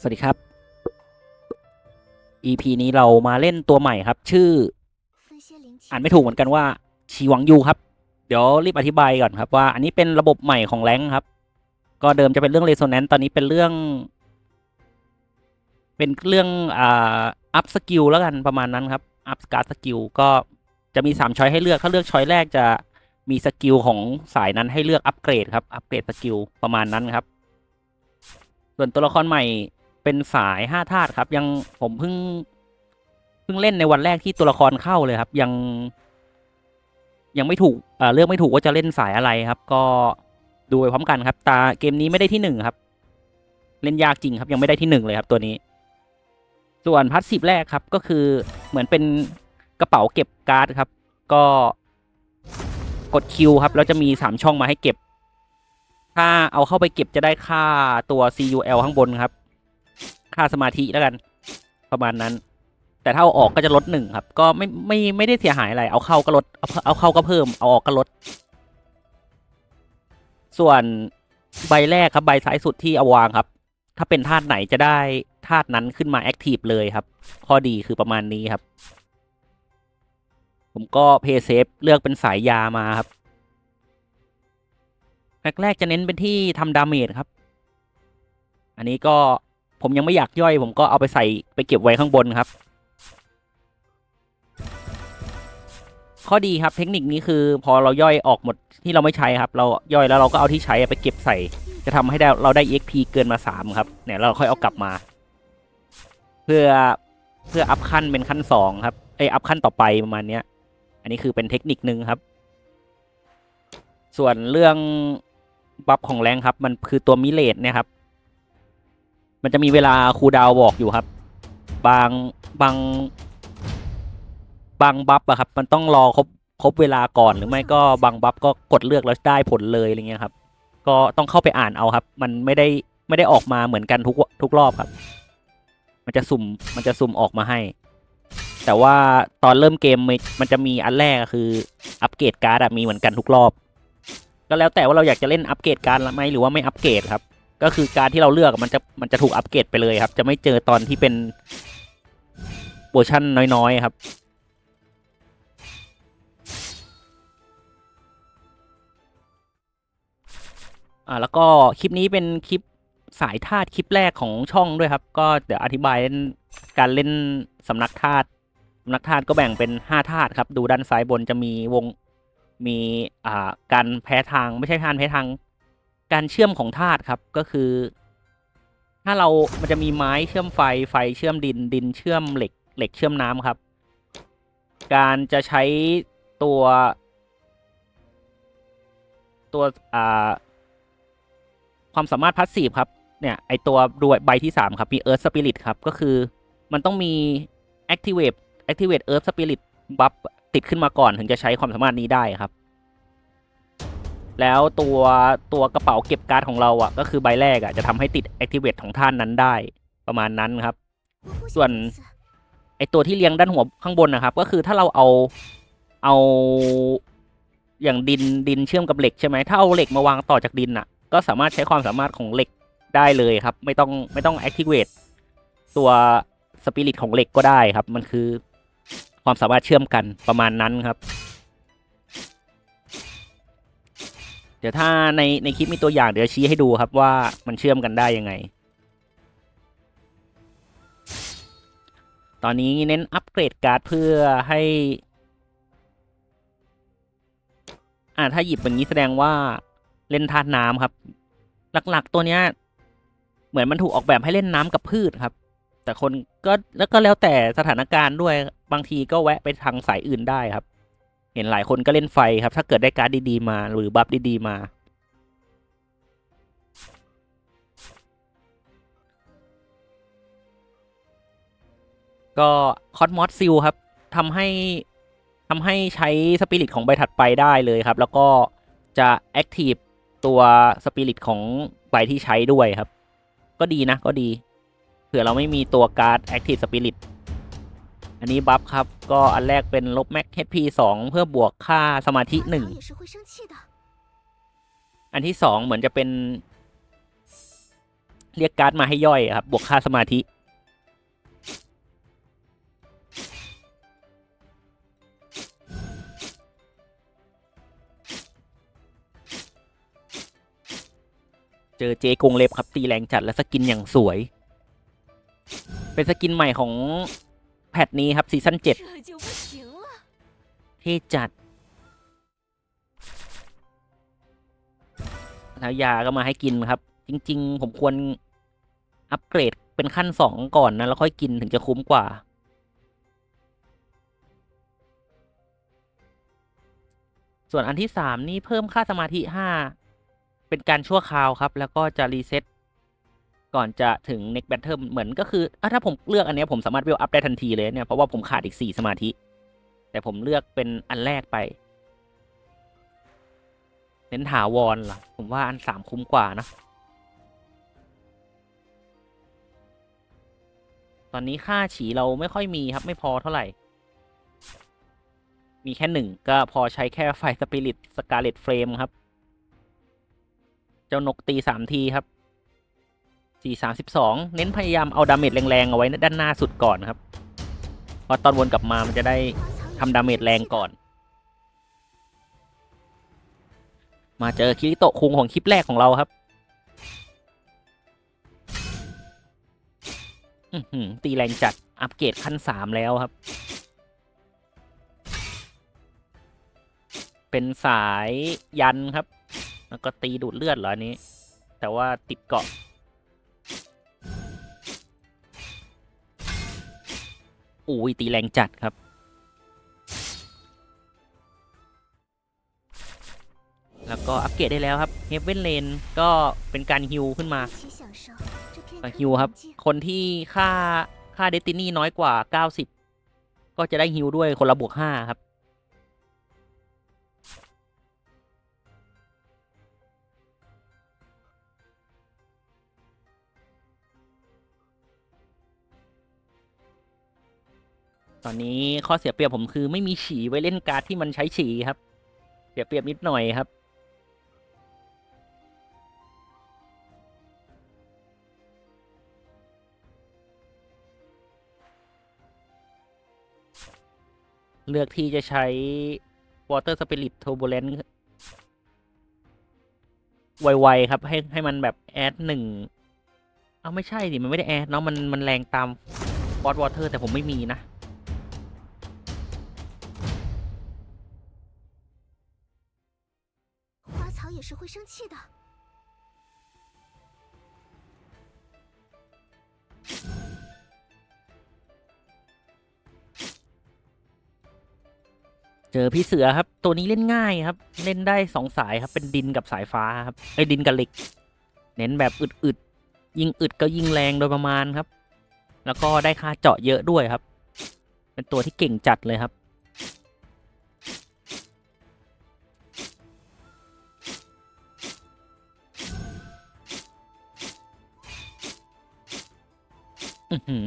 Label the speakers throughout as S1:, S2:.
S1: สวัสดีครับ EP นี้เรามาเล่นตัวใหม่ครับ ชื่อ อ่านไม่ถูกเหมือนกันว่า ชีวังยูครับ เดี๋ยวรีบอธิบายก่อนครับว่า อันนี้เป็นระบบใหม่ของแรงครับ ก็เดิมจะเป็นเรื่อง Resonance ตอนนี้เป็นเรื่อง เป็นเรื่องอ่าอัพสกิลแล้วกันประมาณนั้นครับอัพสการ์สกิลก็จะมีสามช้อยให้เลือก ถ้าเลือกช้อยแรกจะมีสกิลของสายนั้นให้เลือกอัปเกรดครับ อัปเกรดสกิลประมาณนั้นครับ ส่วนตัวละครใหม่ เป็นสายห้าธาตุครับ ยังผมเพิ่งเพิ่งเล่นในวันแรกที่ตัวละครเข้าเลยครับ ยัง ยังไม่ถูกเลือกไม่ถูกว่าจะเล่นสายอะไรครับ ก็ดูไปพร้อมกันครับ ตาเกมนี้ไม่ได้ที่หนึ่งครับ เล่นยากจริงครับ ยังไม่ได้ที่หนึ่งเลยครับ ตัวนี้ ส่วนพัสซีฟแรกครับ ก็คือเหมือนเป็นกระเป๋าเก็บการ์ดครับ ก็กดคิวครับแล้วจะมีสามช่องมาให้เก็บ ถ้าเอาเข้าไปเก็บจะได้ค่าตัว CUL ข้างบนครับ ค่าสมาธิแล้วกัน ประมาณนั้น แต่ถ้าเอาออกก็จะลดหนึ่งครับ ก็ไม่ไม่ไม่ได้เสียหายอะไร เอาเข้าก็ลดเอาเอาเข้าก็เพิ่ม เอาออกก็ลด ส่วนใบแรกครับ ใบซ้ายสุดที่เอาวางครับ ถ้าเป็นธาตุไหนจะได้ธาตุนั้นขึ้นมาแอคทีฟเลยครับ ข้อดีคือประมาณนี้ครับ ผมก็เพย์เซฟเลือกเป็นสายยามาครับแรกๆจะเน้นเป็นที่ทำดาเมจครับ อันนี้ก็ ผมยังไม่อยากย่อย ผมก็เอาไปใส่ไปเก็บไว้ข้างบนครับ ข้อดีครับเทคนิคนี้คือพอเราย่อยออกหมดที่เราไม่ใช้ครับ เราย่อยแล้วเราก็เอาที่ใช้ไปเก็บใส่ จะทำให้เราได้ EXP เกินมาสามครับเนี่ยเราค่อยเอากลับมา เพื่อเพื่ออัพขั้นเป็นขั้นสองครับไออัพขั้นต่อไปประมาณเนี้ย อันนี้คือเป็นเทคนิคนึงครับ ส่วนเรื่องบัฟของแรงครับ มันคือตัวมิเลตเนี่ยครับ มันจะมีเวลาคูลดาวน์บอกอยู่ครับ บางบางบางบัฟอะครับ มันต้องรอครบครบเวลาก่อนหรือไม่ก็บางบัฟก็กดเลือกแล้วได้ผลเลยอะไรเงี้ยครับ ก็ต้องเข้าไปอ่านเอาครับ มันไม่ได้ไม่ได้ออกมาเหมือนกันทุกทุกรอบครับ มันจะสุ่มมันจะสุ่มออกมาให้ แต่ว่าตอนเริ่มเกมมันมันจะมีอันแรกอะคืออัปเกรดการ์ดอะมีเหมือนกันทุกรอบ ก็แล้วแต่ว่าเราอยากจะเล่นอัปเกรดการ์ดไหมหรือว่าไม่อัปเกรดครับ ก็คือการที่เราเลือกมันจะมันจะถูกอัปเกรดไปเลยครับ จะไม่เจอตอนที่เป็นเวอร์ชั่นน้อยๆครับ อ่าแล้วก็คลิปนี้เป็นคลิปสายธาตุคลิปแรกของช่องด้วยครับ ก็เดี๋ยวอธิบายการเล่นสำนักธาตุสำนักธาตุก็แบ่งเป็นห้าธาตุครับ ดูด้านซ้ายบนจะมีวงมีอ่าการแพ้ทางไม่ใช่การแพ้ทาง การเชื่อมของธาตุครับก็คือ ถ้าเรามันจะมีไม้เชื่อมไฟไฟเชื่อมดินดินเชื่อมเหล็กเหล็กเชื่อมน้ำครับ การจะใช้ตัว ตัวอ่าความสามารถพัสซีฟครับเนี่ยไอตัวด้วยใบที่ 3 ครับ มี Earth Spirit ครับ ก็คือมันต้องมี Activate Activate Earth Spirit บัฟติดขึ้นมาก่อนถึงจะใช้ความสามารถนี้ได้ครับ แล้วตัวตัวกระเป๋าเก็บการ์ดของเราอะก็คือใบแรกอะจะทำให้ติด Activate ของท่านนั้นได้ประมาณนั้นครับ ส่วนไอตัวที่เรียงด้านหัวข้างบนนะครับ ก็คือถ้าเราเอาเอาอย่างดินดินเชื่อมกับเหล็กใช่ไหมถ้าเอาเหล็กมาวางต่อจากดินอะ ก็สามารถใช้ความสามารถของเหล็กได้เลยครับ ไม่ต้องไม่ต้อง activate ตัวสปิริตของเหล็กก็ได้ครับ มันคือความสามารถเชื่อมกันประมาณนั้นครับ ดี๋ยวถ้าในในคลิปมีตัวอย่างเดี๋ยวชี้ให้ดูครับว่ามันเชื่อมกันได้ยังไง ตอนนี้เน้นอัปเกรดการ์ดเพื่อให้ อ่าถ้าหยิบอย่างนี้แสดงว่าเล่นธาตุน้ำครับ หลักๆตัวเนี้ย เหมือนมันถูกออกแบบให้เล่นน้ำกับพืชครับ แต่คนก็แล้วก็แล้วแต่สถานการณ์ด้วยบางทีก็แวะไปทางสายอื่นได้ครับ เห็นหลายคนก็เล่นไฟครับ ถ้าเกิดได้การ์ดดีๆมาหรือบัฟดีๆมา ก็คอสมอสซิลครับทำให้ทำให้ใช้สปิริตของใบถัดไปได้เลยครับ แล้วก็จะแอคทีฟตัวสปิริตของใบที่ใช้ด้วยครับ ก็ดีนะก็ดี เผื่อเราไม่มีตัวการ์ดแอคทีฟสปิริต อันนี้บัฟครับ ก็อันแรกเป็นลบแม็กเฮพีสองเพื่อบวกค่าสมาธิหนึ่งอันที่สองเหมือนจะเป็น เรียกการ์ดมาให้ย่อยครับ บวกค่าสมาธิ เจอเจ๊กงเล็บครับ ตีแรงจัดและสกินอย่างสวย เป็นสกินใหม่ของ แพทนี้ครับซีซั่นเจ็ดที่จัดแล้วยาก็มาให้กินครับ จริง ๆ ผมควรอัปเกรดเป็นขั้นสองก่อนนะ แล้วค่อยกินถึงจะคุ้มกว่า ส่วนอันที่สามนี่เพิ่มค่าสมาธิห้าเป็นการชั่วคราวครับ แล้วก็จะรีเซ็ต ก่อนจะถึง next battle เหมือนก็คืออถ้าผมเลือกอันนี้ผมสามารถเวลอัพได้ทันทีเลยเนี่ยเพราะว่าผมขาดอีกสี่สมาธิ แต่ผมเลือกเป็นอันแรกไปเน้นถาวรล่ะผมว่าอันสามคุ้มกว่านะ ตอนนี้ค่าฉีเราไม่ค่อยมีครับไม่พอเท่าไหร่ มีแค่หนึ่งก็พอใช้แค่ไฟสปิริตสกาเลตเฟรมครับ เจ้านกตีสามทีครับ สี่สามสิบสองเน้นพยายามเอาดาเมจแรงๆเอาไว้ด้านหน้าสุดก่อนครับ เพราะตอนวนกลับมามันจะได้ทำดาเมจแรงก่อน มาเจอคิริโตะคุงของคลิปแรกของเราครับตีแรงจัด อัปเกรดขั้นสามแล้วครับ เป็นสายยันครับ แล้วก็ตีดูดเลือดเหรออันนี้ แต่ว่าติดเกาะ อุ้ยตีแรงจัดครับ แล้วก็อัปเกรดได้แล้วครับเฮฟเว่นเลนก็เป็นการฮิวขึ้นมาฮิวครับ คนที่ค่าค่าเดตินี่น้อยกว่า 90 ก็จะได้ฮิวด้วยคนละบวก5ครับ ตอนนี้ข้อเสียเปรียบผมคือไม่มีฉีไว้เล่นการ์ดที่มันใช้ฉีครับ เสียเปรียบนิดหน่อยครับ เลือกที่จะใช้ Water Spirit Turbulence ไวๆครับ ให้ให้มันแบบแอดหนึ่งเอาไม่ใช่ดิมันไม่ได้แอดเนาะมันมันแรงตาม b o s Water แต่ผมไม่มีนะ
S2: 是会生气的。
S1: เจอพี่เสือครับ ตัวนี้เล่นง่ายครับ เล่นได้สองสายครับ เป็นดินกับสายฟ้าครับไอ้ยดินกับเหล็ก เน้นแบบอึดๆ ยิงอึดก็ยิงแรงโดยประมาณครับ แล้วก็ได้ค่าเจาะเยอะด้วยครับ เป็นตัวที่เก่งจัดเลยครับ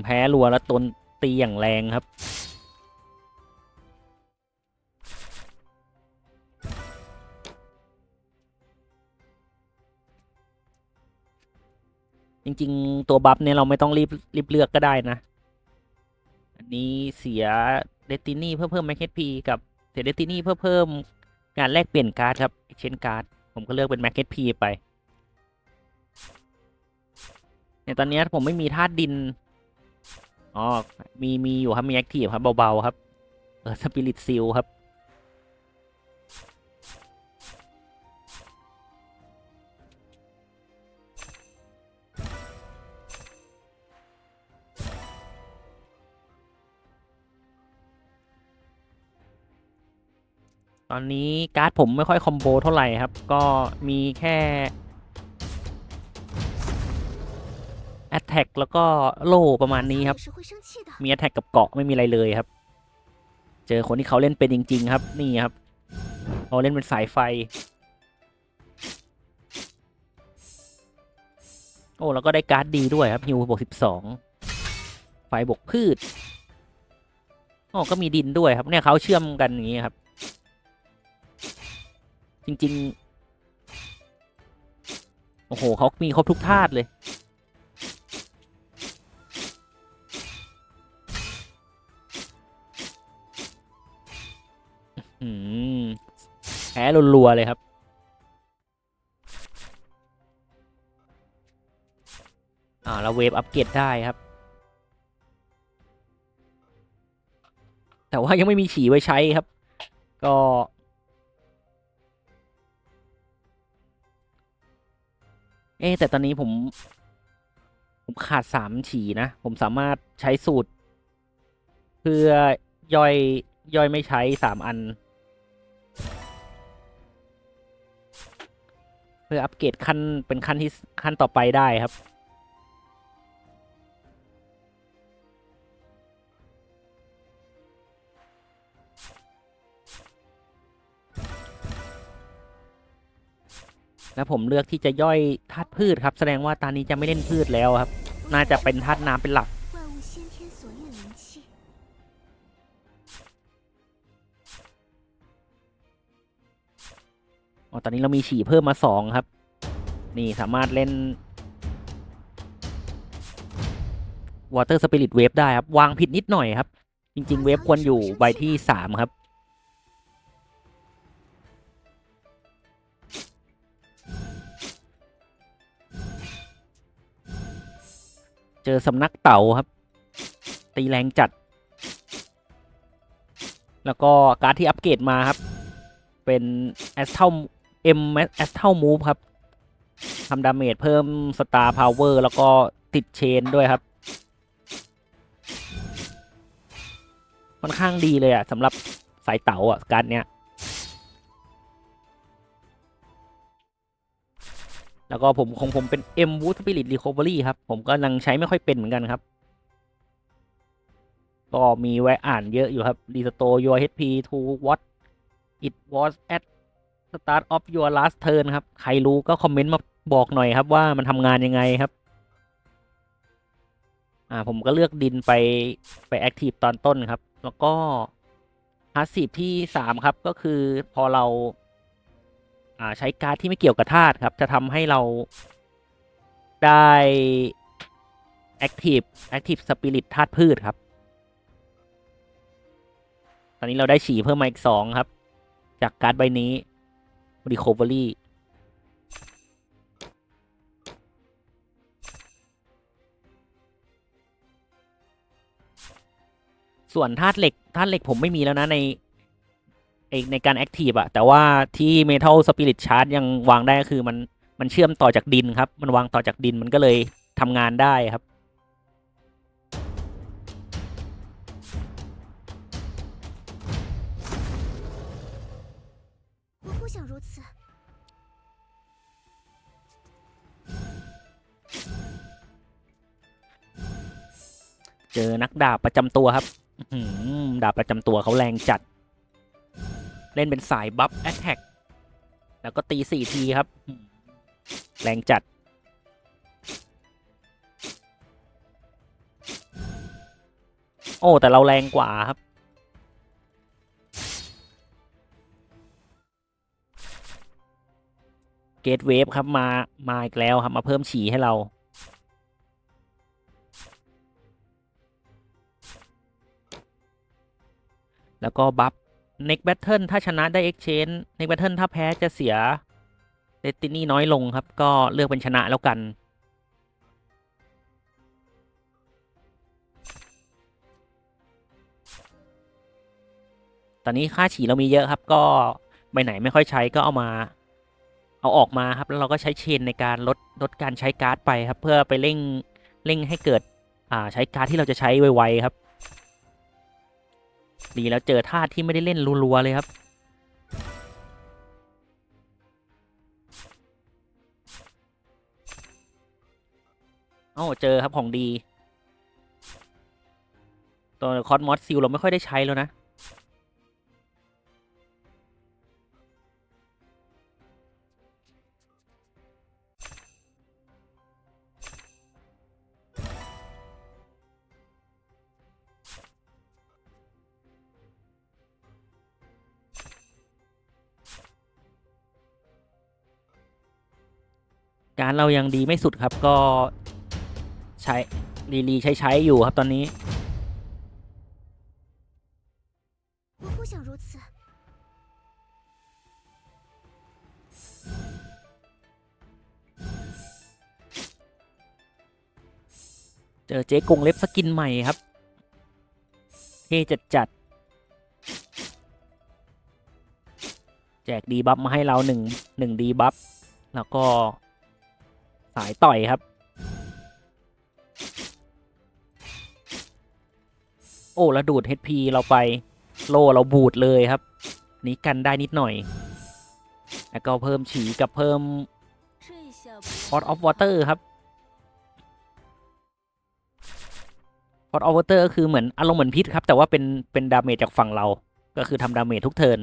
S1: แพ้รัวแล้วตนตีอย่างแรงครับ จริงๆ ตัวบัฟเนี่ยเราไม่ต้องรีบรีบเลือกก็ได้นะ อันนี้เสียเดตินี่เพื่อเพิ่มแมคเฮดพีกับเสียเดตินี่เพื่อเพิ่มงานแลกเปลี่ยนการ์ดครับเช่นการ์ดผมก็เลือกเป็นแมคเฮดพีไปเนี่ยตอนนี้ผมไม่มีธาตุดิน อ๋อ มีมีอยู่ครับ มีแอคทีฟครับเบาๆครับ เออสปิริตซิลครับ ตอนนี้การ์ดผมไม่ค่อยคอมโบเท่าไหร่ครับ ก็มีแค่ t แทกแล้วก็โล่ประมาณนี้ครับ
S2: มีแอตแท
S1: กกับเกาะไม่มีอะไรเลยครับ เจอคนที่เขาเล่นเป็นจริง ๆ ครับนี่ครับเขาเล่นเป็นสายไฟ โอ้แล้วก็ได้การ์ดดีด้วยครับฮิวบวกสิบสองไฟบวกพืชโอ้ก็มีดินด้วยครับเนี่ยเขาเชื่อมกันอย่างนี้ครับ จริง ๆ โอ้โหเขามีครบทุกธาตุเลย แพ้รัวๆเลยครับ อ่าเราเวฟอัปเกรดได้ครับ แต่ว่ายังไม่มีฉีไว้ใช้ครับ ก็เอ๊แต่ตอนนี้ผม ผมขาดสามฉีนะ ผมสามารถใช้สูตร เพื่อย่อยย่อยไม่ใช้สามอัน เพื่ออัปเกรดขั้นเป็นขั้นที่ขั้นต่อไปได้ครับ แล้วผมเลือกที่จะย่อยธาตุพืชครับ แสดงว่าตอนนี้จะไม่เล่นพืชแล้วครับ น่าจะเป็นธาตุน้ำเป็นหลัก ตอนนี้เรามีฉี่เพิ่มมาสองครับ นี่สามารถเล่น Water Spirit Wave ได้ครับ วางผิดนิดหน่อยครับ จริง ๆ เวฟควรอยู่ใบที่สามครับ เจอสำนักเต่าครับ ตีแรงจัด แล้วก็การ์ดที่อัปเกรดมาครับ เป็น a s t a l M a s t a l Move ครับทำดาเมจเพิ่ม Star Power แล้วก็ติดเชนด้วยครับค่อนข้างดีเลยอะสำหรับสายเต๋าอะการเนี้ย แล้วก็ผมของผมเป็น M Wood Spirit Recovery ครับ ผมก็ยังใช้ไม่ค่อยเป็นเหมือนกันครับ ก็มีไว้อ่านเยอะอยู่ครับ Restore your HP to what it was at start of your last turn ครับ ใครรู้ก็คอมเมนต์มาบอกหน่อยครับว่ามันทำงานยังไงครับ อ่าผมก็เลือกดินไปไปแอคทีฟตอนต้นครับ แล้วก็พาสซีฟที่สามครับก็คือพอเรา อ่าใช้การ์ดที่ไม่เกี่ยวกับธาตุครับ จะทำให้เราได้ Active Active Spirit ธาตุพืชครับ ตอนนี้เราได้ฉี่เพิ่มมาอีกสองครับ จากการ์ดใบนี้ Recovery ส่วนธาตุเหล็กธาตุเหล็กผมไม่มีแล้วนะในในการแอคทีฟอะแต่ว่าที่ Metal Spirit Charge ยังวางได้ก็คือมันมันเชื่อมต่อจากดินครับ มันวางต่อจากดินมันก็เลยทำงานได้ครับ เจอนักดาบประจำตัวครับหือดาบประจำตัวเขาแรงจัด เล่นเป็นสายบัฟแอ t แทกแล้วก็ตีสี่ทีครับ แรงจัด โอ้ แต่เราแรงกว่าครับ เกตเวฟครับมา มาอีกแล้วครับ มาเพิ่มฉี่ให้เรา แล้วก็บัฟ next battle ถ้าชนะได้ exchange next battle ถ้าแพ้จะเสีย destiny น้อยลงครับ ก็เลือกเป็นชนะแล้วกัน ตอนนี้ค่าฉี่เรามีเยอะครับ ก็ใบไหนไม่ค่อยใช้ก็เอามาเอาออกมาครับ แล้วเราก็ใช้เชนในการลดลดการใช้การ์ดไปครับ เพื่อไปเร่งเร่งให้เกิดอ่าใช้การ์ดที่เราจะใช้ไวๆครับ ดีแล้วเจอธาตุที่ไม่ได้เล่นรัวๆเลยครับ เอ้าเจอครับของดี ตัวคอสมอสซิลเราไม่ค่อยได้ใช้แล้วนะานเรายังดีไม่สุดครับก็ใช้รีรีใช้ใช้อยู่ครับตอนนี้เจอเจ๊กงเล็บสกินใหม่ครับ เท่จัดจัด แจกดีบัฟมาให้เราหนึ่งหนึ่งดีบัฟแล้วก็ สายต่อยครับ โอ้แล้วดูด HP เราไปโลเราบูดเลยครับ นี้กันได้นิดหน่อย แล้วก็เพิ่มฉีกับเพิ่ม Pot of Water ครับ Pot of Water ก็คือเหมือนอารมณ์เหมือนพิษครับ แต่ว่าเป็นเป็นดาเมจจากฝั่งเรา ก็คือทำดาเมจทุกเทิร์น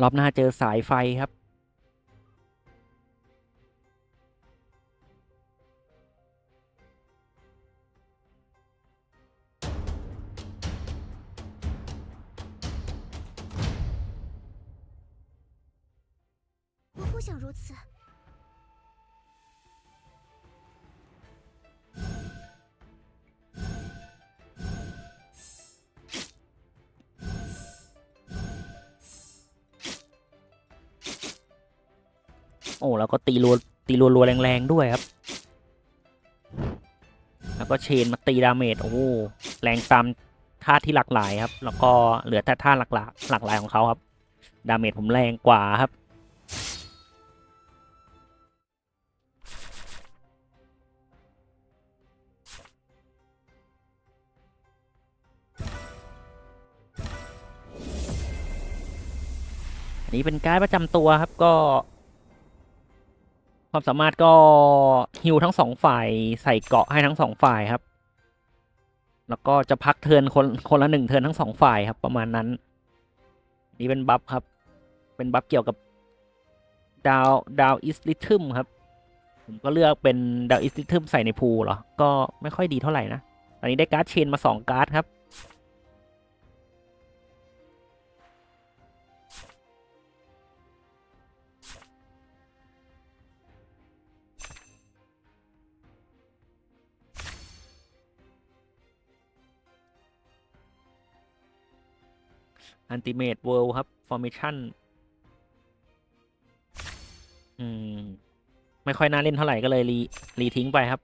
S1: รอบหน้าเจอสายไฟครับ
S2: 我不想如此。
S1: โอ้แล้วก็ตีรัวตีรัวรัวแรงๆด้วยครับ แล้วก็เชนมาตีดาเมจโอ้แรงตามท่าที่หลากหลายครับ แล้วก็เหลือแต่ท่าหลากหลายหลากหลายของเขาครับ ดาเมจผมแรงกว่าครับอันนี้เป็นการ์ดประจำตัวครับก็ ความสามารถก็ฮิวทั้งสองฝ่ายใส่เกาะให้ทั้งสองฝ่ายครับ แล้วก็จะพักเทินคนคนละหนึ่งเทินทั้งสองฝ่ายครับ ประมาณนั้น นี่เป็นบัฟครับ เป็นบัฟเกี่ยวกับดาวดาวอิสลิทึมครับ ผมก็เลือกเป็นดาวอิสลิทึมใส่ในพูลเหรอ ก็ไม่ค่อยดีเท่าไหร่นะ ตอนนี้ได้การ์ดเชนมาสองการ์ดครับ อันติเม e เวิลด์ครับ ฟอร์เมชันอืม ไม่ค่อยน่าเล่นเท่าไหร่ก็เลยรีรีทิ้งไปครับ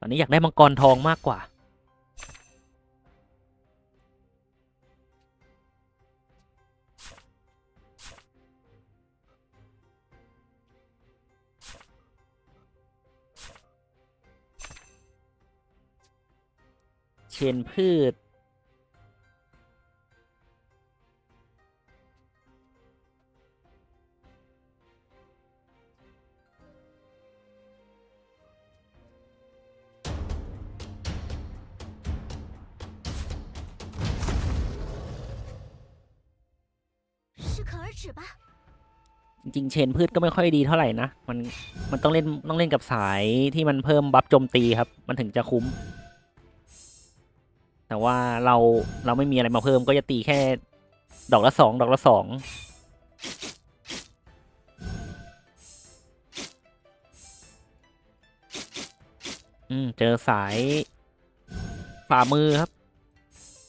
S1: ตอนนี้อยากได้มังกรทองมากกว่า เชนพืช จริงเชนพืชก็ไม่ค่อยดีเท่าไหร่นะ มันมันต้องเล่นต้องเล่นกับสายที่มันเพิ่มบัฟโจมตีครับ มันถึงจะคุ้ม แต่ว่าเราเราไม่มีอะไรมาเพิ่มก็จะตีแค่ ดอกละสองดอกละสองอืมเจอสายฝ่ามือครับ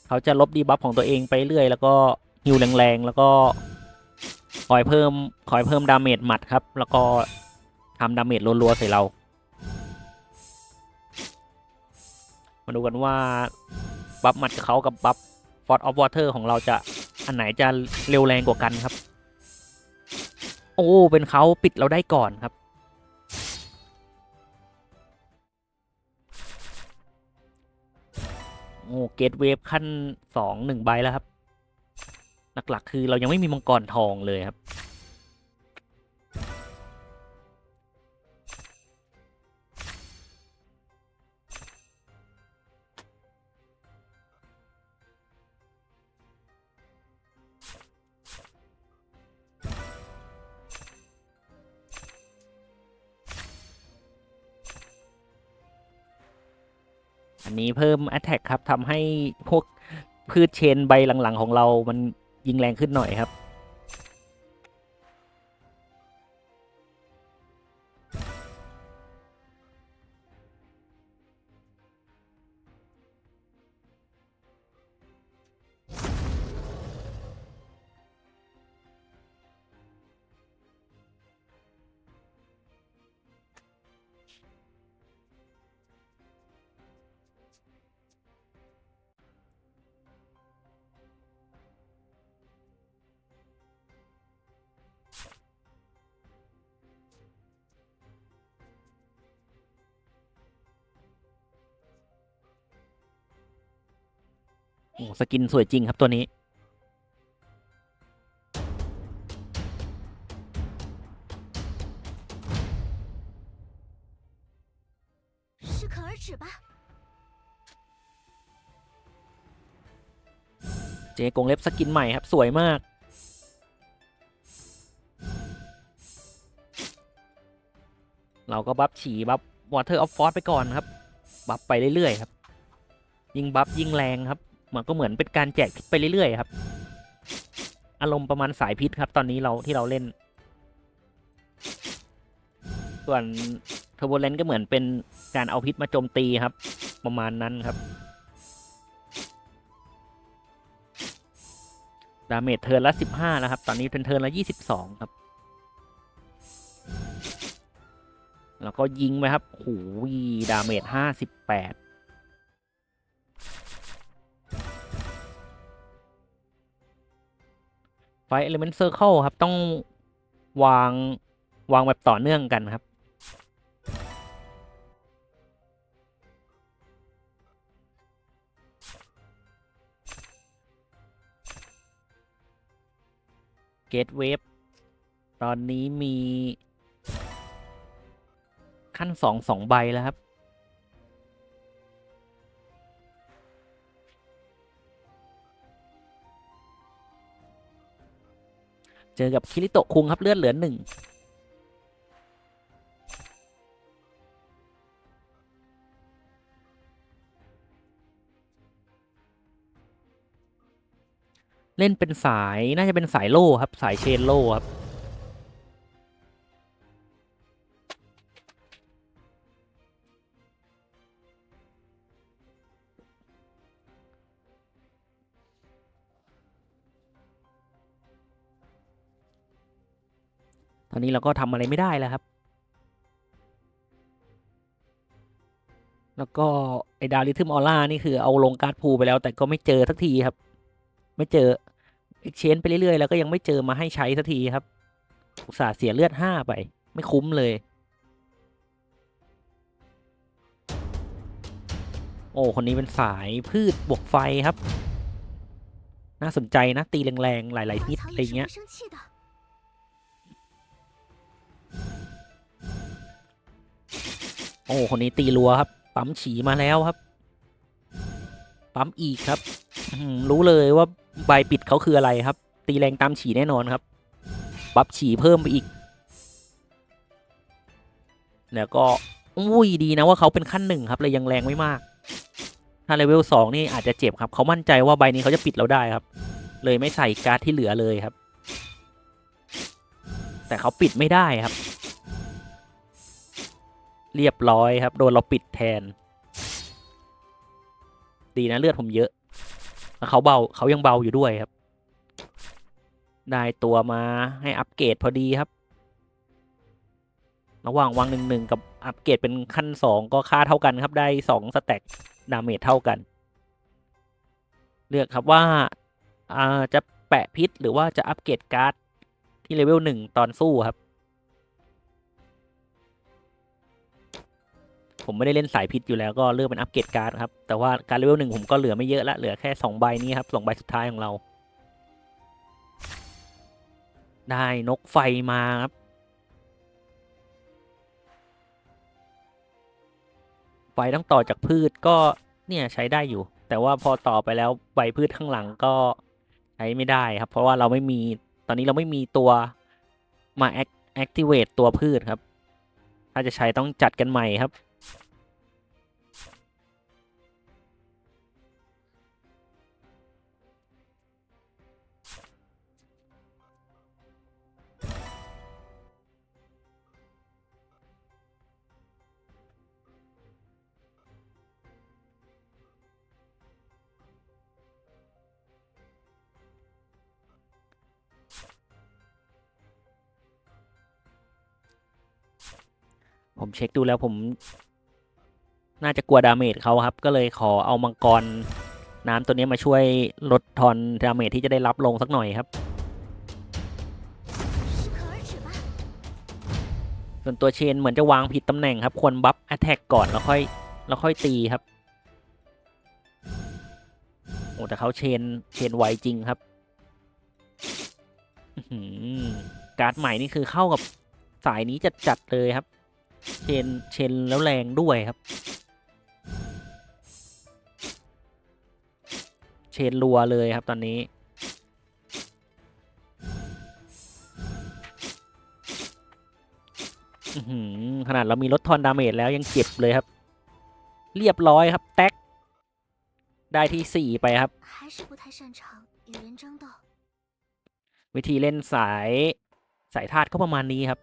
S1: เขาจะลบดีบัฟของตัวเองไปเรื่อย แล้วก็ฮิวแรงๆแล้วก็ คอยเพิ่มคอยเพิ่มดาเมจหมัดครับ แล้วก็ทำดาเมจรัวๆใส่เรา มาดูกันว่าบัฟหมัดเขากับบัฟฟอร์ดออฟวอเตอร์ของเราจะอันไหนจะเร็วแรงกว่ากันครับ โอ้ เป็นเขาปิดเราได้ก่อนครับ โอ้ เกตเวฟขั้นสองหนึ่งใบแล้วครับ หลักๆ คือเรายังไม่มีมังกรทองเลยครับ อันนี้เพิ่ม Attack ครับทำให้พวกพืชเชนใบหลังๆของเรามัน ยิงแรงขึ้นหน่อยครับ อ้สกินสวยจริงครับตัวนี้
S2: 适可而止吧。
S1: เจกงเล็บสกินใหม่ครับ สวยมาก เราก็บัฟฉีบัฟวอเตอร์ออฟฟอร์ไปก่อนครับ บัฟไปเรื่อยๆครับ ยิ่งบัฟยิ่งแรงครับ มันก็เหมือนเป็นการแจกพิษไปเรื่อยๆครับ อารมณ์ประมาณสายพิษครับ ตอนนี้เราที่เราเล่น ส่วนเทอร์โบเลนก็เหมือนเป็นการเอาพิษมาโจมตีครับ ประมาณนั้นครับดาเมจเทิร์นละสิบห้านะครับ ตอนนี้เป็นเทิร์นละยี่สิบสองครับ แล้วก็ยิงไปครับโอ้โหดาเมจห้าสิบแปด ไฟเอลิเมนต์เซอร์เคิลครับ ต้องวางวางแบบต่อเนื่องกันครับ เกตเวฟตอนนี้มีขั้นสองสองใบแล้วครับ เจอกับคิริโตะคุงครับเลือดเหลือหนึ่งเล่นเป็นสายน่าจะเป็นสายโล่ครับ สายเชนโล่ครับ ตอนนี้เราก็ทำอะไรไม่ได้แล้วครับ แล้วก็ไอดาวลิทึมออร่านี่คือเอาลงการ์ดพูไปแล้ว แต่ก็ไม่เจอสักทีครับ ไม่เจอเอ็กเชนไปเรื่อยๆ แล้วก็ยังไม่เจอมาให้ใช้สักทีครับอุตส่าห์เสียเลือดห้าไป ไม่คุ้มเลย โอ้คนนี้เป็นสายพืชบวกไฟครับ น่าสนใจนะ ตีแรงๆ หลายๆ
S2: ทิศ
S1: อะไรเงี้ย โอ้คนนี้ตีรัวครับ ปั๊มฉีมาแล้วครับ ปั๊มอีกครับรู้เลยว่าใบปิดเขาคืออะไรครับ ตีแรงตามฉีแน่นอนครับ ปั๊บฉีเพิ่มไปอีก แล้วก็อุ้ยดีนะว่าเขาเป็นขั้นหนึ่งครับเลยยังแรงไม่มาก ถ้าเลเวลสองนี่อาจจะเจ็บครับ เขามั่นใจว่าใบนี้เขาจะปิดเราได้ครับ เลยไม่ใส่การ์ดที่เหลือเลยครับ แต่เขาปิดไม่ได้ครับ เรียบร้อยครับ โดนเราปิดแทน ดีนะเลือดผมเยอะแล้วเขาเบาเขายังเบาอยู่ด้วยครับ ได้ตัวมาให้อัปเกรดพอดีครับ ระหว่างวางหนึ่งหนึ่งกับอัปเกรดเป็นขั้นสองก็ค่าเท่ากันครับได้สองสแต็กดาเมจเท่ากัน เลือกครับว่าอ่าจะแปะพิษหรือว่าจะอัปเกรดการ์ดที่เลเวลหนึ่งตอนสู้ครับ ผมไม่ได้เล่นสายพิษอยู่แล้วก็เลือกเป็นอัปเกรดการ์ดครับ แต่ว่าการเลเวลหนึ่งผมก็เหลือไม่เยอะละเหลือแค่สองใบนี้ครับสองใบสุดท้ายของเรา ได้นกไฟมาครับ ไฟต้องต่อจากพืชก็เนี่ยใช้ได้อยู่ แต่ว่าพอต่อไปแล้วใบพืชข้างหลังก็ใช้ไม่ได้ครับ เพราะว่าเราไม่มีตอนนี้เราไม่มีตัวมา act- activate ตัวพืชครับ ถ้าจะใช้ต้องจัดกันใหม่ครับ ผมเช็คดูแล้วผม น่าจะกลัวดาเมจเขาครับ ก็เลยขอเอามังกรน้ำตัวนี้มาช่วยลดทอนดาเมจที่จะได้รับลงสักหน่อยครับ ส่วนตัวเชนเหมือนจะวางผิดตำแหน่งครับ ควรบัฟแอตแทกก่อนแล้วค่อยแล้วค่อยตีครับ โอ้แต่เขาเชนเชนไวจริงครับการ์ดใหม่นี่คือเข้ากับสายนี้จัดๆเลยครับ เชนเชนแล้วแรงด้วยครับ เชนรัวเลยครับตอนนี้ ขนาดเรามีลดทอนดาเมจแล้วยังเจ็บเลยครับ เรียบร้อยครับ แท็ก ได้ที่สี่ไปครับ วิธีเล่นสายสายธาตุก็ประมาณนี้ครับ